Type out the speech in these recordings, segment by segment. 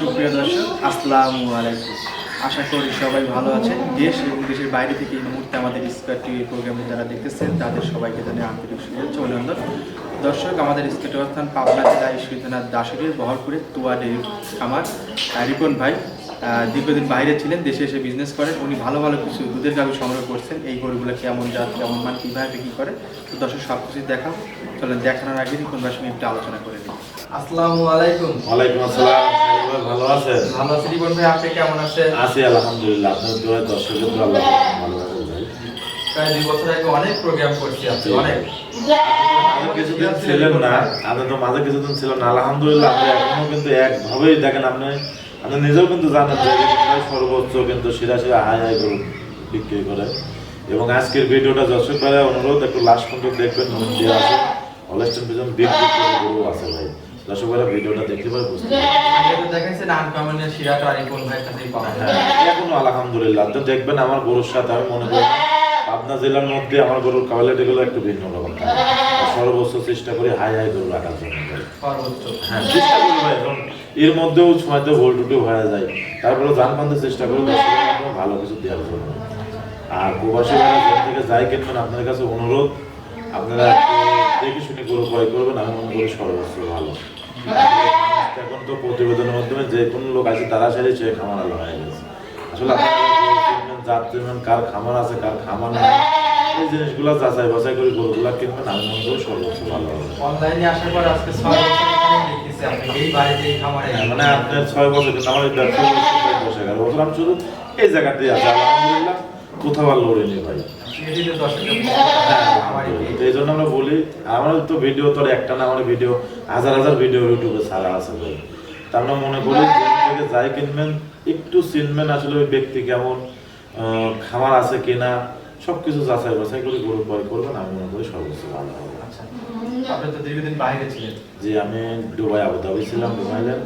সুপ্রিয় দর্শক, আসসালামু আলাইকুম। আশা করি সবাই ভালো আছেন। দেশ এবং দেশের বাইরে থেকে এই মুহূর্তে আমাদের স্কোয়ার টিভি প্রোগ্রামে যারা দেখতেছেন, তাদের সবাইকে জানিয়ে আন্তরিক শুভেচ্ছা অভিনন্দন। দর্শক, আমাদের স্কোয়ার অবস্থান পাবনা জেলা ঈশ্বরীনাথ দাসের বহরপুরে তুয়া ডেরি আমার রিপন ভাই দীর্ঘদিন বাইরে ছিলেন দেশে এসে বিজনেস করেন। উনি ভালো ভালো কিছু দুধের গাভি সংগ্রহ করছেন। এই গরুগুলো কেমন জাত কেমন মান কীভাবে বিক্রি করে? তো দর্শক সব কিছু দেখাও। চলেন দেখানোর আগে কোন সঙ্গে একটু আলোচনা করে নিই। আসসালামু আলাইকুম। ওয়ালাইকুম আসসালাম। ভাই ভালো আছেন? ভালো আছি রিপন ভাই আপনি কেমন আছেন? আছি আলহামদুলিল্লাহ। আপনার দোয়া দর্শকের দোয়া আল্লাহ ভালো আছেন ভাই। প্রায় দুই বছর আগে অনেক প্রোগ্রাম করছি আপনি অনেক। কিছুদিন ছিলেন না আপনি তো মাঝে কিছুদিন ছিলেন না। আলহামদুলিল্লাহ আপনি এখনও কিন্তু একভাবেই দেখেন আপনি আপনি নিজেও কিন্তু জানেন যে সর্বোচ্চ কিন্তু সিরা সিরা হাই হাই গরু বিক্রি করে। এবং আজকের ভিডিওটা দর্শক ভাই অনুরোধ একটু লাস্ট পর্যন্ত দেখবেন মন দিয়ে আছে। অলস্টেন পিছন বিগ বিগ গরু আছে ভাই। দর্শক ভাইরা ভিডিওটা দেখতে পারে বুঝতে দেখাইছেন আনকমনের শিরাটা আর রিপন ভাইয়ের কাছেই পাওয়া যায় হ্যাঁ, এখনও আলহামদুলিল্লাহ। তো দেখবেন আমার গরুর সাথে আমি মনে করি পাবনা জেলার মধ্যে আমার গরুর কোয়ালিটি গুলো একটু ভিন্ন রকম থাকে। সর্বোচ্চ চেষ্টা করি হাই হাই গরু রাখার জন্য। সর্বোচ্চ। হ্যাঁ চেষ্টা করি ভাই এখন এর মধ্যেও সময়তে ভুল টুটি হয়ে যায়। তারপরে জান পানতে চেষ্টা করি ভালো কিছু দেওয়ার জন্য। আর প্রবাসী ভাইরা থেকে যাই কিনবেন আপনাদের কাছে অনুরোধ আপনারা দেখে শুনে গরু ক্রয় করবেন আমি মনে করি সর্বোচ্চ ভালো। এখন তো প্রতিবেদনের মাধ্যমে যে কোনো লোক আছে তারা সারি সে খামার আলো হয়ে গেছে। আসলে আপনারা জাত কিনবেন, কার খামার আছে কার খামার নেই এই জিনিসগুলো যাচাই বাছাই করে গরুগুলা কিনবেন আমি মনে করি সর্বোচ্চ ভালো হবে। অনলাইনে আসার পর আজকে দেখেছি আপনি এই বাড়িতে এই খামারে হ্যাঁ, মানে আপনার ছয় বছর কিন্তু আমার এই ব্যবসা করতে প্রায় দশ বছর আমি শুধু এই আছি আলহামদুলিল্লাহ কোথাও আর ভাই। এই জন্য আমরা বলি আমার তো ভিডিও তো একটা না আমার ভিডিও হাজার হাজার ভিডিও ইউটিউবে ছাড়া আছে ভাই। তা আমরা মনে করি থেকে যাই কিনবেন একটু চিনবেন আসলে ওই ব্যক্তি কেমন খামার আছে কিনা সব কিছু যাচাই বাছাই করে গরু ক্রয় করবেন আমি মনে করি সর্বোচ্চ ভালো হবে। আপনি তো দীর্ঘদিন বাইরে ছিলেন। যে আমি দুবাই আবুধাবি ছিলাম দুবাইলেন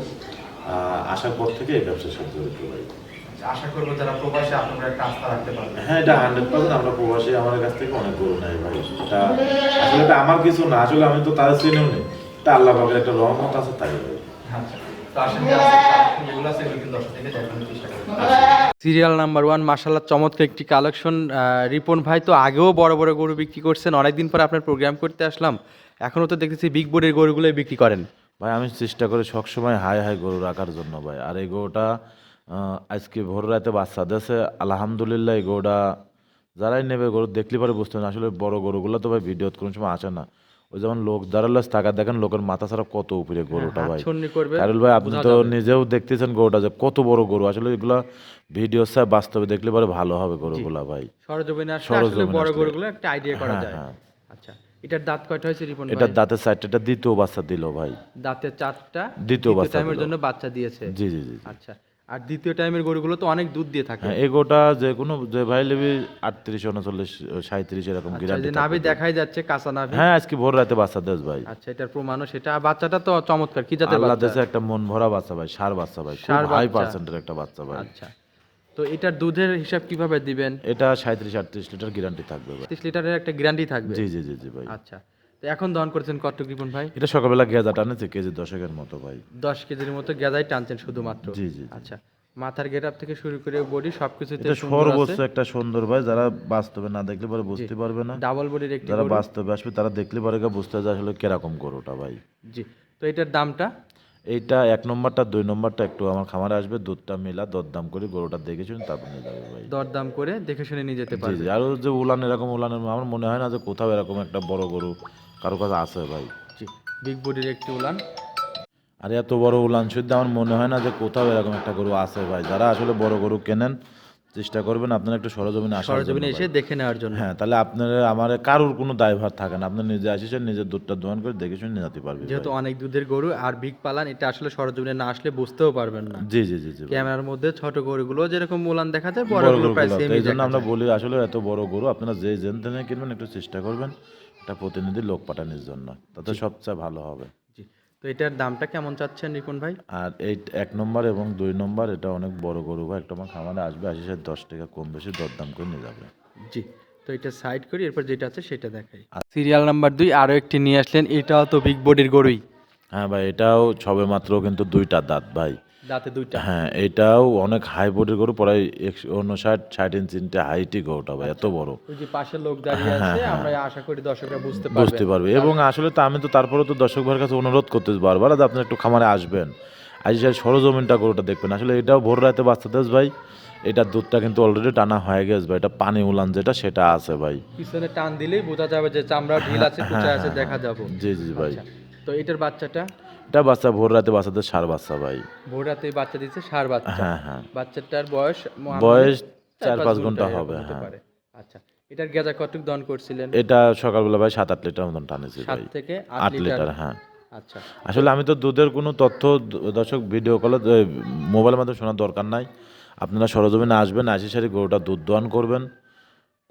আসার পর থেকে এই ব্যবসার সাথে জড়িত ভাই আচ্ছা, আশা করব যারা প্রবাসী আপনারা একটা আস্থা রাখতে পারবেন হ্যাঁ এটা হান্ড্রেড পার্সেন্ট আমরা প্রবাসী আমাদের কাছ থেকে অনেক গরু নেই ভাই। এটা আসলে এটা আমার কিছু না আসলে আমি তো তাদের চিনেও নেই। তা আল্লাহ পাকের একটা রহমত আছে তাই ভাই। আচ্ছা সিরিয়াল নাম্বার ওয়ান মাসাল্লাহ চমৎকার একটি কালেকশন। রিপন ভাই তো আগেও বড় বড় গরু বিক্রি করছেন অনেকদিন পর আপনার প্রোগ্রাম করতে আসলাম। এখনও তো দেখতেছি বিগ বোর্ডের গরুগুলোই বিক্রি করেন। ভাই আমি চেষ্টা করি সবসময় হাই হাই গরু রাখার জন্য ভাই। আর এই গরুটা আজকে ভোর রাতে বাচ্চা দেশে আলহামদুলিল্লাহ এই গরুটা যারাই নেবে গরু দেখলে পরে বুঝতে পারেন আসলে বড় গরুগুলো তো ভাই ভিডিও কোনো সময় আসে না। ওই যেমন লোক দাঁড়ালে টাকা দেখেন লোকের মাথা ছাড়া কত উপরে গরুটা ভাই। কারুল ভাই আপনি তো নিজেও দেখতেছেন গরুটা যে কত বড় গরু। আসলে এগুলা ভিডিও বাস্তবে দেখলে পরে ভালো হবে গরুগুলা ভাই। সরজমিনে আসলে বড় গরুগুলো একটা আইডিয়া করা হ্যাঁ, যায়। হ্যাঁ। আচ্ছা এটার দাঁত কয়টা হয়েছে রিপন ভাই? এটার সাইডটা দ্বিতীয় বাচ্চা দিল ভাই। চারটা দ্বিতীয় বাচ্চা টাইমের জন্য বাচ্চা দিয়েছে। জি জি জি। আচ্ছা আর দ্বিতীয় টাইমের গরুগুলো তো অনেক দুধ দিয়ে থাকে। হ্যাঁ এগোটা যে কোনো যে ভাই লেবি আটত্রিশ উনচল্লিশ সাঁত্রিশ এরকম আচ্ছা গ্যারান্টি নাভি দেখাই যাচ্ছে কাঁচা নাভি। হ্যাঁ আজকে ভোর রাতে বাচ্চা দেশ ভাই। আচ্ছা এটার প্রমাণও সেটা। বাচ্চাটা তো চমৎকার কি জাতের আল্লাহ বাচ্চা? একটা মন ভরা বাচ্চা ভাই সার বাচ্চা ভাই ষাঁড় হাই পার্সেন্টের একটা বাচ্চা ভাই। আচ্ছা তো এটার দুধের হিসাব কীভাবে দিবেন? এটা সাঁত্রিশ আটত্রিশ লিটার গ্যারান্টি থাকবে ভাই। তিরিশ লিটারের একটা গ্যারান্টি থাকবে? জি জি জি জি ভাই। আচ্ছা। তো এখন দহন করেছেন কত কৃপন ভাই? এটা সকালবেলা গেজা টানেছে কেজি দশকের মতো ভাই। দশ কেজির মতো গেজাই টানছেন শুধুমাত্র? জি জি। আচ্ছা। মাথার গেটআপ থেকে শুরু করে বডি সবকিছুতে এটা সর্বোচ্চ একটা সুন্দর ভাই যারা বাস্তবে না দেখলে পরে বুঝতে পারবে না। ডাবল বডির একটি যারা বাস্তবে আসবে তারা দেখলে পরে বুঝতে যে আসলে কীরকম গরুটা ভাই। জি। তো এটার দামটা? এইটা এক নম্বরটা দুই নম্বরটা একটু আমার খামারে আসবে দুধটা মেলা দরদাম করে গরুটা দেখে শুনে তারপর নিয়ে যাবে ভাই। দরদাম করে দেখে শুনে নিয়ে যেতে জি পারবে। জি আর ওই যে উলান এরকম উলানের আমার মনে হয় না যে কোথাও এরকম একটা বড় গরু কারও কাছে আছে ভাই। জি বিগ বডির একটি উলান। আর এত বড় উলান শুদ্ধ আমার মনে হয় না যে কোথাও এরকম একটা গরু আছে ভাই। যারা আসলে বড় গরু কেনেন চেষ্টা করবেন আপনারা একটু সরজমিনে আসার সরজমিনে এসে দেখে নেওয়ার জন্য। হ্যাঁ তাহলে আপনার আমার কারোর কোনো দায়ভার থাকে না। আপনি নিজে আসিছেন নিজের দুধটা দোয়ান করে দেখে শুনে নিয়ে যেতে পারবেন যেহেতু অনেক দুধের গরু আর বিগ পালান এটা আসলে সরজমিনে না আসলে বুঝতেও পারবেন না। জি জি জি জি ক্যামেরার মধ্যে ছোট গরুগুলো যেরকম উলান দেখা যায় বড় গরু প্রায় সেমই এই জন্য আমরা বলি আসলে এত বড় গরু আপনারা যে জেন তেনে কিনবেন একটু চেষ্টা করবেন। একটা প্রতিনিধি লোক পাঠানোর জন্য। তাতে সবচেয়ে ভালো হবে। তো এটার দামটা কেমন চাচ্ছেন রিপন ভাই? আর এই এক নম্বর এবং দুই নম্বর এটা অনেক বড় গরু ভাই। একটা আমার খামারে আসবে আসি সে দশ টাকা কম বেশি দরদাম করে নিয়ে যাবে। জি তো এটা সাইড করি এরপর যেটা আছে সেটা দেখাই। সিরিয়াল নাম্বার দুই আরও একটি নিয়ে আসলেন এটাও তো বিগ বডির গরুই। হ্যাঁ ভাই এটাও সবে মাত্র কিন্তু দুইটা দাঁত ভাই। দাঁতে দুইটা। হ্যাঁ এটাও অনেক হাই বডির গরু প্রায় একশো উনষাট ষাট ইঞ্চিনটা হাইটই গরুটা ভাই এত বড়। ওই যে পাশে লোক দাঁড়িয়ে আছে আমরা আশা করি দর্শকরা বুঝতে হ্যাঁ, বুঝতে পারবে। পারবে এবং আসলে তো আমি তো তারপরে তো দর্শক ভাইয়ের কাছে অনুরোধ করতে বারবার আপনি একটু খামারে আসবেন। আজ সেই সরজমিনটা গরুটা দেখবেন আসলে এটাও ভোর রাতে বাচ্চা দেশ ভাই এটার দুধটা কিন্তু অলরেডি টানা হয়ে গেছে ভাই এটা পানি উলান যেটা সেটা আছে ভাই। পিছনে টান দিলেই বোঝা যাবে যে চামড়া ঢিল আছে কুচা আছে দেখা যাবে। জি জি ভাই। আচ্ছা তো এটার বাচ্চাটা? এটা বাচ্চা ভোর রাতে বাচ্চাদের সার বাচ্চা ভাই। ভোর রাতে বাচ্চা দিচ্ছে সার বাচ্চা। হ্যাঁ হ্যাঁ। বাচ্চাটার বয়স বয়স চার পাঁচ ঘণ্টা হবে হ্যাঁ। আচ্ছা এটার গেজা কতটুক দন করছিলেন? এটা সকালবেলা ভাই সাত আট লিটার মতন টানেছি সাত থেকে আট লিটার। হ্যাঁ। আচ্ছা। আসলে আমি তো দুধের কোনো তথ্য দর্শক ভিডিও কলে মোবাইলের মাধ্যমে শোনার দরকার নাই। আপনারা সরজমিনে আসবেন আসি সারি গরুটা দুধ দোয়ান করবেন।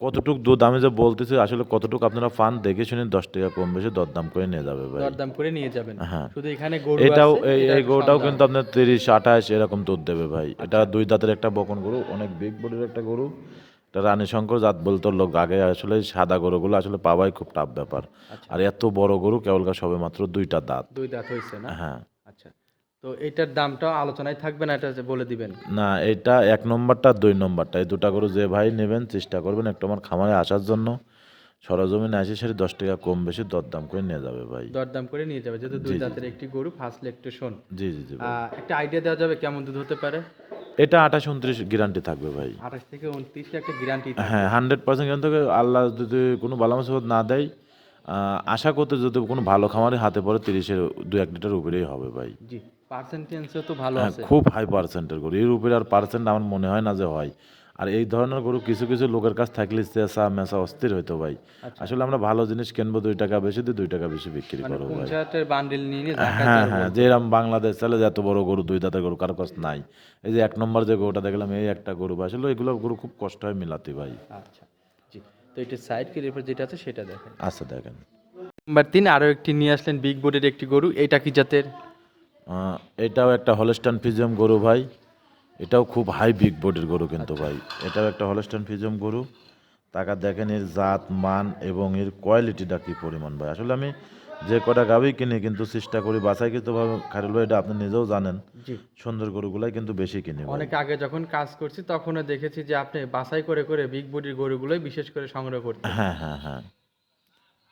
কতটুক দুধ আমি যে বলতেছি আসলে কতটুক আপনারা ফান দেখে শুনে দশ টাকা কম বেশি দরদাম করে নিয়ে যাবে ভাই। দরদাম করে নিয়ে যাবেন। হ্যাঁ। শুধু এখানে গরু এটাও এই গরুটাও কিন্তু আপনার তিরিশ আঠাশ এরকম দুধ দেবে ভাই। এটা দুই দাঁতের একটা বকন গরু অনেক বিগ বডির একটা গরু। এটা রানী শঙ্কর জাত বলতো লোক আগে আসলে সাদা গরুগুলো আসলে পাওয়াই খুব টাফ ব্যাপার। আর এত বড় গরু কেবলকার সবে মাত্র দুইটা দাঁত। দুই দাঁত হয়েছে না? হ্যাঁ। আচ্ছা তো এটার দামটা আলোচনায় থাকবে না এটা বলে দিবেন? না এটা এক নম্বরটা দুই নম্বরটা। এই দুটা গরু যে ভাই নেবেন চেষ্টা করবেন একটু আমার খামারে আসার জন্য। সরজমিনে আসি সেটি দশ টাকা কম বেশি দরদাম করে নিয়ে যাবে ভাই। দরদাম করে নিয়ে যাবে যেহেতু দুই দাঁতের একটি গরু ফার্স্ট লেকটে শোন জি জি জি একটা আইডিয়া দেওয়া যাবে কেমন দুধ হতে পারে? এটা আঠাশ উনত্রিশ গ্যারান্টি থাকবে ভাই। আঠাশ থেকে উনত্রিশটা একটা গ্যারান্টি হ্যাঁ হান্ড্রেড পার্সেন্ট কিন্তু আল্লাহ যদি কোনো বালামসবত না দেয় আশা করতে যদি কোনো ভালো খামারে হাতে পড়ে তিরিশের দু এক লিটার উপরেই হবে ভাই। জি পার্সেন্টেজও তো ভালো হ্যাঁ, আছে। খুব হাই পার্সেন্টের গরু। এর উপরে আর পার্সেন্ট আমার মনে হয় না যে হয়। আর এই ধরনের গরু কিছু কিছু লোকের কাছ থাকলে চেঁচা মেসা অস্থির হইতো ভাই। আসলে আমরা ভালো জিনিস কিনবো দুই টাকা বেশি দিয়ে দুই টাকা বেশি বিক্রি করব ভাই। বান্ডিল নিয়ে নিয়ে হ্যাঁ হ্যাঁ যে এরকম বাংলাদেশ চলে যে এত বড় গরু দুই দাঁতের গরু কারও কাছ নাই। এই যে এক নম্বর যে গরুটা দেখলাম এই একটা গরু আসলে এগুলো গরু খুব কষ্ট হয় মিলাতে ভাই। আচ্ছা। তো এটা সাইড কেরিয়ার যেটা আছে সেটা দেখেন। আচ্ছা দেখেন। নাম্বার তিন আরও একটি নিয়ে আসলেন বিগ বোর্ডের একটি গরু এটা কি জাতের? এটাও একটা হলস্টান ফিজিয়াম গরু ভাই। এটাও খুব হাই বিগ বোর্ডের গরু কিন্তু ভাই। এটাও একটা হলস্টান ফিজিয়াম গরু। টাকা দেখেন এর জাত মান এবং এর কোয়ালিটিটা কি পরিমাণ ভাই? আসলে আমি যে কটা গাভী কিনি কিন্তু চেষ্টা করি বাছাই কিন্তু ভাবে খারুল ভাই এটা আপনি নিজেও জানেন সুন্দর গরুগুলাই কিন্তু বেশি কিনি অনেক আগে যখন কাজ করছি তখনও দেখেছি যে আপনি বাছাই করে করে বিগ বডির গরুগুলোই বিশেষ করে সংগ্রহ করতে হ্যাঁ হ্যাঁ হ্যাঁ।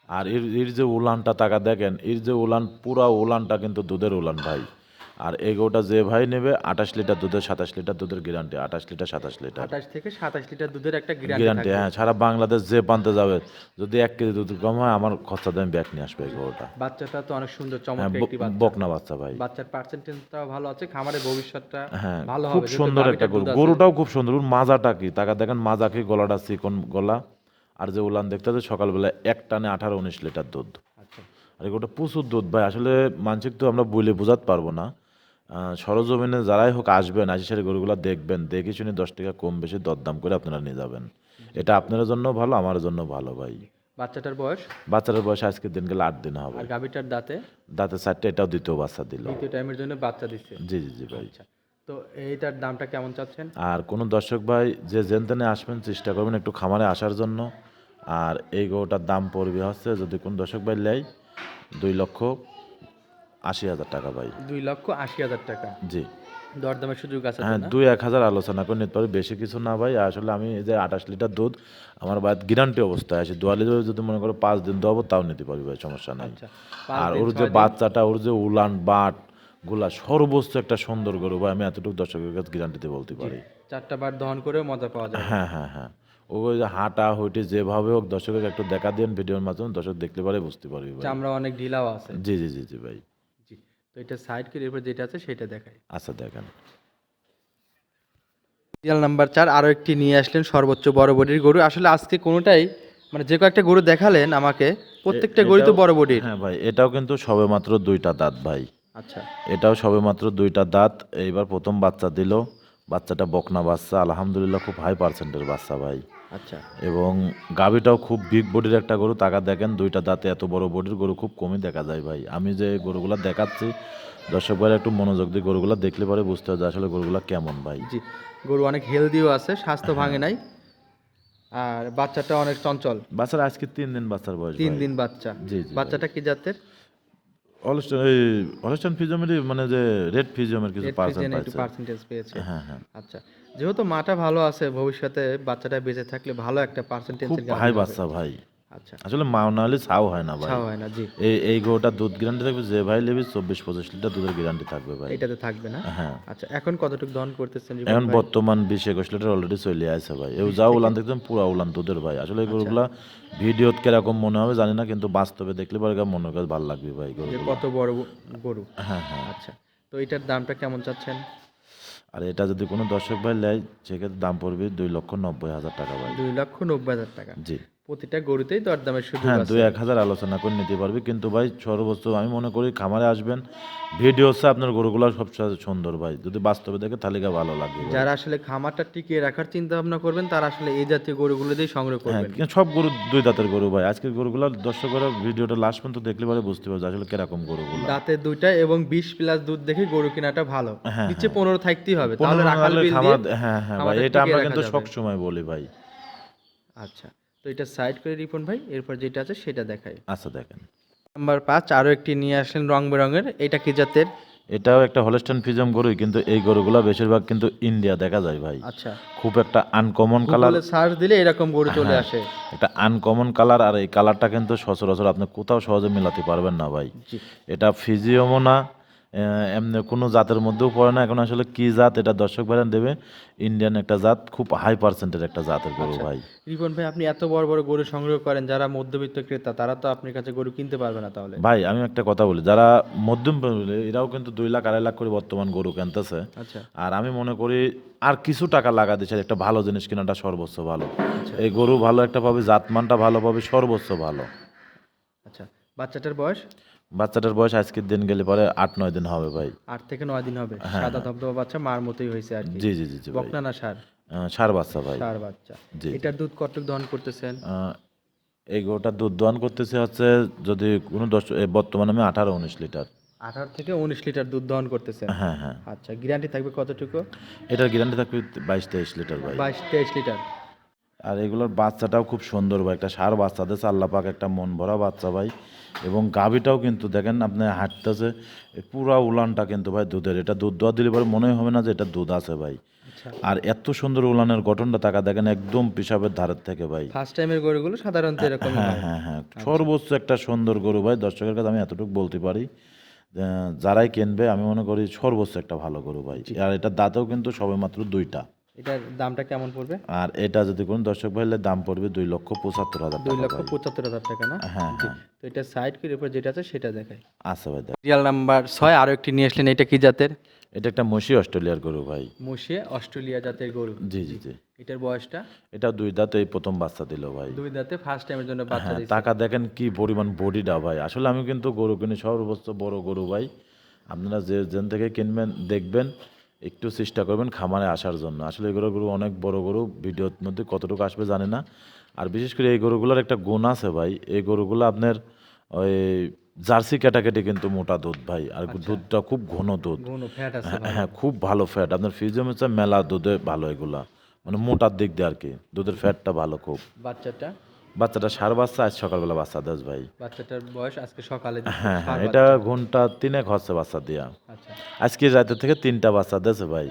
আর এর এর যে উলানটা টাকা দেখেন এর যে উলান পুরা উলানটা কিন্তু দুধের উলান ভাই। আর এই গরুটা যে ভাই নেবে আঠাশ লিটার দুধের সাতাশ লিটার দুধের গ্যারান্টি আঠাশ লিটার সাতাশ লিটার। আঠাশ থেকে সাতাশ লিটার দুধের একটা গ্যারান্টি হ্যাঁ সারা বাংলাদেশ যে পান্তে যাবে যদি এক কেজি দুধ কম হয় আমার খরচা দাম ব্যাগ নিয়ে আসবে এই গরুটা। বাচ্চাটা তো অনেক সুন্দর হ্যাঁ চমৎকার একটি বাচ্চা। বকনা বাচ্চা ভাই। বাচ্চার পার্সেন্টেজটাও ভালো আছে খামারের ভবিষ্যৎটা হ্যাঁ ভালো খুব হবে সুন্দর একটা গরু। গরুটাও খুব সুন্দর ওর মাজাটা কি? টাকা দেখেন মাজা কি গলাটা চিকন গলা। আর যে উলান দেখতে আছে সকালবেলা এক টানে আঠারো উনিশ লিটার দুধ। আচ্ছা। আর এগুলোটা প্রচুর দুধ ভাই আসলে মানসিক তো আমরা বলে বোঝাতে পারব না। সরজমিনে যারাই হোক আসবেন আসি সারি গরুগুলো দেখবেন দেখে শুনে দশ টাকা কম বেশি দরদাম করে আপনারা নিয়ে যাবেন। এটা আপনার জন্য ভালো আমার জন্য ভালো ভাই। বাচ্চাটার বয়স? বাচ্চার বয়স আজকের দিন গেলে আট দিন হবে। আর গাভীটার দাঁতে? দাঁতে চারটে এটাও দ্বিতীয় বাচ্চা দিল। দ্বিতীয় টাইমের জন্য বাচ্চা দিচ্ছে? জি জি জি ভাই। আচ্ছা। তো এইটার দামটা কেমন চাচ্ছেন? আর কোনো দর্শক ভাই যে জেনতেনে আসবেন চেষ্টা করবেন একটু খামারে আসার জন্য। আর এই গরুটার দাম পড়বে হচ্ছে যদি কোন দর্শক ভাই নেয় দুই লক্ষ আশি হাজার টাকা ভাই। দুই লক্ষ আশি হাজার টাকা। জি। দরদামের সুযোগ আছে হ্যাঁ? দুই এক হাজার আলোচনা করে নিতে পারি। বেশি কিছু না ভাই। আসলে আমি এই যে আঠাশ লিটার দুধ আমার বাদ গ্যারান্টি অবস্থায় আছে। দোয়ালি যদি মনে করো পাঁচ দিন দেবো তাও নিতে পারবি ভাই সমস্যা নাই। আচ্ছা আর ওর যে বাচ্চাটা ওর যে উলান বাটগুলা সর্বোচ্চ একটা সুন্দর গরু ভাই আমি এতটুকু দর্শকের কাছে গ্যারান্টিতে বলতে পারি। চারটা বার দহন করেও মজা পাওয়া যায় হ্যাঁ হ্যাঁ হ্যাঁ। ওই যে হাঁটা হইটে যেভাবে হোক দর্শকের একটু দেখা দিন ভিডিওর মাধ্যমে দর্শক দেখতে পারে বুঝতে পারবি ভাই। চামড়া অনেক ঢিলাও আছে। জি জি জি জি ভাই। তো এটা সাইড কেরিয়ার উপর যেটা আছে সেটা দেখাই। আচ্ছা দেখেন। সিরিয়াল নাম্বার চার আরও একটি নিয়ে আসলেন সর্বোচ্চ বড় বডির গরু। আসলে আজকে কোনোটাই মানে যে কয়েকটা গরু দেখালেন আমাকে প্রত্যেকটা গরু তো বড় বডির। হ্যাঁ ভাই এটাও কিন্তু সবে মাত্র দুইটা দাঁত ভাই। আচ্ছা। এটাও সবে মাত্র দুইটা দাঁত। এইবার প্রথম বাচ্চা দিল বাচ্চাটা বকনা বাচ্চা। আলহামদুলিল্লাহ খুব হাই পার্সেন্টের বাচ্চা ভাই। আচ্ছা। এবং গাভীটাও খুব বিগ বডির একটা গরু। টাকা দেখেন দুইটা দাঁতে এত বড় বডির গরু খুব কমই দেখা যায় ভাই। আমি যে গরুগুলা দেখাচ্ছি দর্শক ভাই একটু মনোযোগ দিয়ে গরুগুলা দেখলে পরে বুঝতে হবে আসলে গরুগুলা কেমন ভাই। জি গরু অনেক হেলদিও আছে স্বাস্থ্য ভাঙে নাই। আর বাচ্চাটা অনেক চঞ্চল। বাচ্চার আজকে তিন দিন বাচ্চার বয়স তিন দিন বাচ্চা। জি জি বাচ্চাটা কি জাতের? অলস্টান এই অলস্টান মানে যে রেড ফিজিওমের কিছু পার্সেন্টেজ পেয়েছে। হ্যাঁ হ্যাঁ। আচ্ছা। যেহেতু মাটা ভালো আছে ভবিষ্যতে বাচ্চাটা বেঁচে থাকলে ভালো একটা পার্সেন্টেজ খুব হাই বাচ্চা ভাই। আচ্ছা। আসলে মাও না হলে ছাও হয় না ভাই। ছাও হয় না জি। এই এই গরুটা দুধ গ্যারান্টি থাকবে যে ভাই নেবে চব্বিশ পঁচিশ লিটার দুধের গ্যারান্টি থাকবে ভাই। এটাতে থাকবে না? হ্যাঁ। আচ্ছা এখন কতটুকু দহন করতেছেন এখন বর্তমান বিশ একুশ লিটার অলরেডি চলে আসে ভাই। এই যা উলান দেখতাম পুরা উলান দুধের ভাই। আসলে এই গরুগুলা ভিডিওত কীরকম মনে হবে জানি না কিন্তু বাস্তবে দেখলে পরে মনে কাছে ভালো লাগবে ভাই গরু কত বড় গরু। হ্যাঁ হ্যাঁ। আচ্ছা তো এটার দামটা কেমন চাচ্ছেন? আর এটা যদি কোনো দর্শক ভাই নেয় সেক্ষেত্রে দাম পড়বে দুই লক্ষ নব্বই হাজার টাকা ভাই। দুই লক্ষ নব্বই হাজার টাকা। জি। প্রতিটা গরুতেই দরদামের সুযোগ হ্যাঁ দুই এক হাজার আলোচনা করে নিতে পারবে কিন্তু ভাই সর্বোচ্চ আমি মনে করি খামারে আসবেন ভিডিও হচ্ছে আপনার গরুগুলো সবচেয়ে সুন্দর ভাই যদি বাস্তবে দেখে তাহলে ভালো লাগবে যারা আসলে খামারটা টিকিয়ে রাখার চিন্তা ভাবনা করবেন তারা আসলে এই জাতীয় গরুগুলো দিয়ে সংগ্রহ হ্যাঁ করবেন। কিন্তু সব গরু দুই দাঁতের গরু ভাই আজকের গরুগুলো দর্শকরা ভিডিওটা লাস্ট পর্যন্ত দেখলে পরে বুঝতে পারবে আসলে কীরকম গরুগুলো। দাঁতে দুইটা এবং বিশ প্লাস দুধ দেখে গরু কেনাটা ভালো। হ্যাঁ, নিচে পনেরো থাকতেই হবে তাহলে রাখাল বিল হ্যাঁ হ্যাঁ ভাই এটা আমরা কিন্তু রাখা সব সময় বলি ভাই। আচ্ছা। এটা সাইড করে রিপন ভাই এরপর যেটা আছে সেটা দেখাই। আচ্ছা দেখেন। নাম্বার পাঁচ আরও একটি নিয়ে আসলেন রং বেরঙের এটা কি জাতের? এটাও একটা হলস্টাইন ফিজম গরুই কিন্তু এই গরুগুলো বেশিরভাগ কিন্তু ইন্ডিয়া দেখা যায় ভাই। আচ্ছা। খুব একটা আনকমন কালার সার্চ দিলে এরকম গরু চলে হ্যাঁ। আসে। একটা আনকমন কালার আর এই কালারটা কিন্তু সচরাচর আপনি কোথাও সহজে মেলাতে পারবেন না ভাই। এটা ফিজিওমো না এমনি কোনো জাতের মধ্যেও পড়ে না। এখন আসলে কি জাত এটা দর্শক ভাইরান দেবে। ইন্ডিয়ান একটা জাত খুব হাই পার্সেন্টের একটা জাতের গরু আচ্ছা। ভাই। রিপন ভাই আপনি এত বড় বড় গরু সংগ্রহ করেন যারা মধ্যবিত্ত ক্রেতা তারা তো আপনার কাছে গরু কিনতে পারবে না তাহলে। ভাই আমি একটা কথা বলি যারা মধ্যম এরাও কিন্তু দুই লাখ আড়াই লাখ করে বর্তমান গরু কিনতেছে। আচ্ছা। আর আমি মনে করি আর কিছু টাকা লাগা দিচ্ছে একটা ভালো জিনিস কেনাটা সর্বোচ্চ ভালো। আচ্ছা। এই গরু ভালো একটা পাবে জাতমানটা ভালো পাবে সর্বোচ্চ ভালো। আচ্ছা। বাচ্চাটার বয়স? বাচ্চাটার বয়স আজকের দিন গেলে পরে আট নয় দিন হবে ভাই। আট থেকে নয় দিন হবে। সাদা ধবধবা বাচ্চা মার মতোই হয়েছে আর জি জি জি জি ভাই। বকনা না সার? ষাঁড় বাচ্চা ভাই। সার বাচ্চা। এটার দুধ কতটুকু দহন করতেছেন? এই গরুটার দুধ দোয়ান করতেছে হচ্ছে যদি কোনো দশ বর্তমানে আমি আঠারো উনিশ লিটার। আঠারো থেকে উনিশ লিটার দুধ দহন করতেছে হ্যাঁ হ্যাঁ। আচ্ছা গ্যারান্টি থাকবে কতটুকু? এটার গ্যারান্টি থাকবে বাইশ তেইশ লিটার ভাই। বাইশ তেইশ লিটার। আর এগুলোর বাচ্চাটাও খুব সুন্দর ভাই একটা সার বাচ্চা দিয়েছে আল্লাহ পাক একটা মন ভরা বাচ্চা ভাই। এবং গাভিটাও কিন্তু দেখেন আপনি হাঁটতেছে পুরা উলানটা কিন্তু ভাই দুধের এটা দুধ দেওয়া দিলে পরে মনে হবে না যে এটা দুধ আছে ভাই। আচ্ছা। আর এত সুন্দর উলানের গঠনটা তাকা দেখেন একদম পিসাবের ধারের থেকে ভাই। ফার্স্ট টাইমের গরুগুলো সাধারণত এরকম হ্যাঁ হ্যাঁ। হ্যাঁ সর্বোচ্চ একটা সুন্দর গরু ভাই দর্শকের কাছে আমি এতটুকু বলতে পারি। যারাই কিনবে আমি মনে করি সর্বোচ্চ একটা ভালো গরু ভাই। আর এটা দাঁতেও কিন্তু সবে মাত্র দুইটা। এটার দামটা কেমন পড়বে? আর এটা যদি কোনো দর্শক ভাইলে দাম পড়বে দুই লক্ষ পঁচাত্তর হাজার দুই লক্ষ পঁচাত্তর হাজার টাকা না? হ্যাঁ হ্যাঁ। তো এটা সাইড করে এরপর যেটা আছে সেটা দেখাই। আচ্ছা ভাই দেখ। সিরিয়াল নাম্বার ছয় আরও একটি নিয়ে আসলেন এটা কি জাতের? এটা একটা মসি অস্ট্রেলিয়ার গরু ভাই। মুশিয়ে অস্ট্রেলিয়া জাতের গরু। জি জি জি। এটার বয়সটা? এটা দুই দাঁত এই প্রথম বাচ্চা দিল ভাই। দুই দাঁতে ফার্স্ট টাইমের জন্য বাচ্চা হ্যাঁ দিচ্ছে টাকা দেখেন কি পরিমাণ বডিটা ভাই। আসলে আমি কিন্তু গরু কিনে সর্বোচ্চ বড় গরু ভাই। আপনারা যে যেন থেকে কিনবেন দেখবেন। একটু চেষ্টা করবেন খামারে আসার জন্য। আসলে এগুলো গরু অনেক বড় গরু ভিডিওর মধ্যে কতটুকু আসবে জানি না। আর বিশেষ করে এই গরুগুলোর একটা গুণ আছে ভাই এই গরুগুলো আপনার ওই জার্সি ক্যাটাকেটে কিন্তু মোটা দুধ ভাই আর দুধটা খুব ঘন দুধ। ফ্যাট হ্যাঁ, হ্যাঁ খুব ভালো ফ্যাট আপনার ফিজিয়াম হচ্ছে মেলা দুধে ভালো এগুলা। মানে মোটার দিক দিয়ে আর কি দুধের ফ্যাটটা ভালো খুব। বাচ্চাটা? বাচ্চাটা সার বাচ্চা আজ সকালবেলা বাচ্চা দেশ ভাই। বাচ্চাটার বয়স আজকে সকালে হ্যাঁ হ্যাঁ এটা ঘণ্টা তিনে হচ্ছে বাচ্চা দিয়া। আচ্ছা। আজকে রাতে থেকে তিনটা বাচ্চা দেছে ভাই।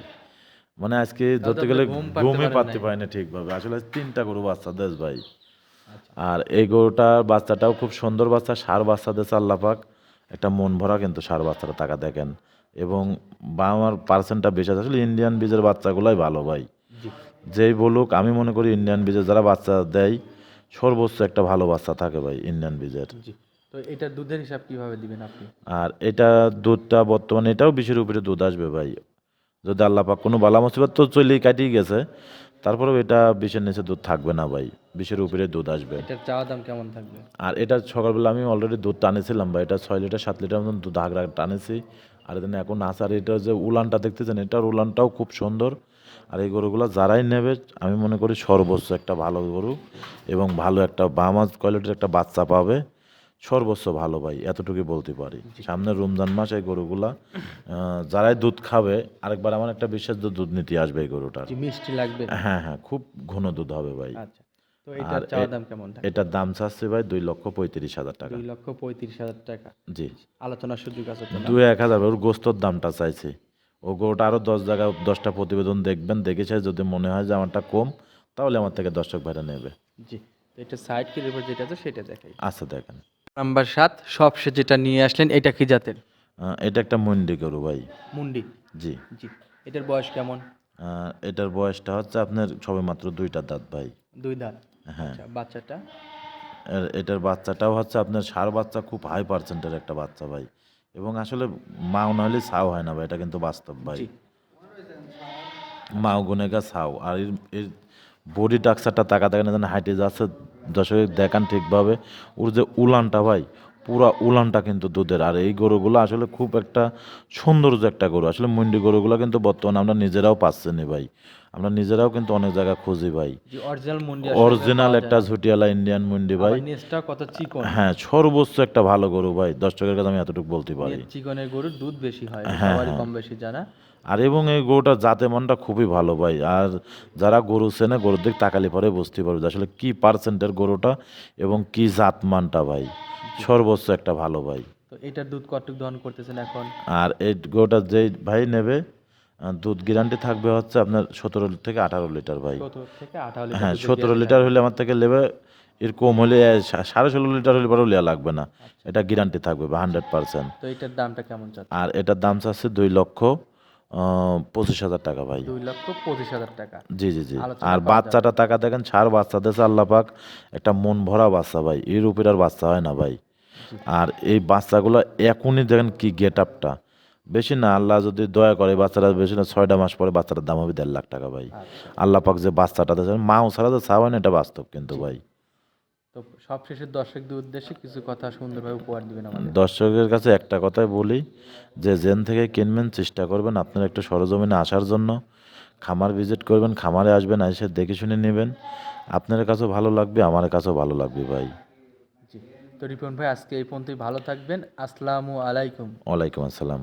মানে আজকে ধরতে গেলে ঘুমই নাই। পারি না ঠিকভাবে। আসলে তিনটা গরু বাচ্চা দেশ ভাই। আচ্ছা। আর এই গরুটার বাচ্চাটাও খুব সুন্দর বাচ্চা সার বাচ্চা দেশ আল্লাপাক একটা মন ভরা কিন্তু সার বাচ্চাটা টাকা দেখেন। এবং বা আমার পার্সেন্টটা বেশি আসলে ইন্ডিয়ান বীজের বাচ্চাগুলাই ভালো ভাই। যেই বলুক আমি মনে করি ইন্ডিয়ান বীজের যারা বাচ্চা দেয় সর্বোচ্চ একটা ভালো বাচ্চা থাকে ভাই ইন্ডিয়ান বীজের জি। তো এটার দুধের হিসাব কীভাবে দিবেন আপনি? আর এটা দুধটা বর্তমানে এটাও বিশের উপরে দুধ আসবে ভাই। যদি আল্লাহ পাক কোনো বালা মুসিবত তো চলেই কাটিয়ে গেছে তারপরেও এটা বিশের নিচে দুধ থাকবে না ভাই বিশের উপরে দুধ আসবে। এটার চাওয়া দাম কেমন থাকবে? আর এটা সকালবেলা আমি অলরেডি দুধ টানেছিলাম ভাই এটা ছয় লিটার সাত লিটার মতন দুধ আগরা টানেছি। আর এখানে এখন আছে আর এটা যে উলানটা দেখতেছেন এটার উলানটাও খুব সুন্দর। আর এই গরুগুলো যারাই নেবে আমি মনে করি সর্বোচ্চ একটা ভালো গরু এবং ভালো একটা বামাজ কোয়ালিটির একটা বাচ্চা পাবে। সর্বোচ্চ ভালো ভাই এতটুকুই বলতে পারি। সামনে রমজান মাস এই গরুগুলা যারাই দুধ খাবে আরেকবার আমার একটা যে দুধ নিতে আসবে এই গরুটার। মিষ্টি লাগবে। হ্যাঁ হ্যাঁ খুব ঘন দুধ হবে ভাই। আচ্ছা আর এটার দাম চাচ্ছে ভাই দুই লক্ষ পঁয়ত্রিশ হাজার টাকা। দুই লক্ষ পঁয়ত্রিশ হাজার টাকা। জি। আলোচনার সুযোগ আছে দুই এক হাজার ওর গোস্তর দামটা চাইছে। ও গোটা আরও দশ জায়গায় দশটা প্রতিবেদন দেখবেন দেখেছে যদি মনে হয় যে আমারটা কম তাহলে আমার থেকে দর্শক ভাইরা নেবে। জি তো এটা সাইড কি উপর যেটা আছে সেটা দেখাই। আচ্ছা দেখেন। নাম্বার সাত সবশেষ যেটা নিয়ে আসলেন এটা কি জাতের? এটা একটা মন্ডি গরু ভাই। মুন্ডি? জি। জি এটার বয়স কেমন? এটার বয়সটা হচ্ছে আপনার সবে মাত্র দুইটা দাঁত ভাই। দুই দাঁত? হ্যাঁ। আচ্ছা বাচ্চাটা? এটার বাচ্চাটাও হচ্ছে আপনার সার বাচ্চা খুব হাই পার্সেন্টের একটা বাচ্চা ভাই। এবং আসলে মাও না হলে ছাও হয় না ভাই এটা কিন্তু বাস্তব ভাই। মাও গুনেগা ছাও। আর এর বডি টাক্সারটা তাকা তাকা যেন হাইটে যাচ্ছে দর্শক দেখান ঠিকভাবে। ওর যে উলানটা ভাই পুরা উলানটা কিন্তু দুধের। আর এই গরুগুলো আসলে খুব একটা সৌন্দর্য একটা গরু। আসলে মুন্ডি গরুগুলো কিন্তু বর্তমানে আমরা নিজেরাও পাচ্ছি না ভাই। আমরা নিজেরাও কিন্তু অনেক জায়গা খুঁজি ভাই। অরিজিনাল একটা ঝুটিয়ালা ইন্ডিয়ান মুন্ডি ভাই। হ্যাঁ সর্বোচ্চ একটা ভালো গরু ভাই। দশ দর্শকের কাছে আমি এতটুকু বলতে পারি। চিকনের গরুর দুধ বেশি হয়। কম বেশি জানা আর এবং এই গরুটা জাতে মনটা খুবই ভালো ভাই। আর যারা গরু চেনে গরুর দিক তাকালি পরে বুঝতে পারবে আসলে কি পার্সেন্টের গরুটা এবং কি জাত মানটা ভাই। সর্বোচ্চ একটা ভালো ভাই। তো এটার দুধ কতটুকু দহন করতেছেন এখন? আর এই গরুটা যেই ভাই নেবে দুধ গ্যারান্টি থাকবে হচ্ছে আপনার সতেরো থেকে আঠারো লিটার ভাই। হ্যাঁ সতেরো লিটার হলে আমার থেকে নেবে এর কম হলে সাড়ে ষোলো লিটার হলে পরেও লেয়া লাগবে না। এটা গ্যারান্টি থাকবে বা হান্ড্রেড পার্সেন্ট তো এটার দামটা কেমন আর এটার দাম চাচ্ছে দুই লক্ষ পঁচিশ হাজার টাকা ভাই। দুই লক্ষ পঁচিশ হাজার টাকা। জি জি জি। আর বাচ্চাটা টাকা দেখেন ছাড় বাচ্চা দেশে আল্লাহ পাক একটা মন ভরা বাচ্চা ভাই এর উপরে আর বাচ্চা হয় না ভাই। আর এই বাচ্চাগুলো এখনই দেখেন কি গেট আপটা বেশি না আল্লাহ যদি দয়া করে বাচ্চাটা বেশি না ছয়টা মাস পরে বাচ্চাটার দাম হবে দেড় লাখ টাকা ভাই। আচ্ছা। আল্লাহ পাক যে বাচ্চাটা দেশেন মাও ছাড়া তো চাওয়ান এটা বাস্তব কিন্তু ভাই। তো সবশেষে দর্শকদের উদ্দেশ্যে কিছু কথা সুন্দরভাবে উপহার দিবেন আমাদের। দর্শকের কাছে একটা কথাই বলি যে জেন থেকে কিনবেন চেষ্টা করবেন আপনার একটু সরজমিনে আসার জন্য। খামার ভিজিট করবেন খামারে আসবেন এসে দেখে শুনে নেবেন। আপনার কাছেও ভালো লাগবে আমার কাছেও ভালো লাগবে ভাই। তো রিপন ভাই আজকে এই পর্যন্তই ভালো থাকবেন। আসসালামু আলাইকুম। ওয়ালাইকুম আসসালাম।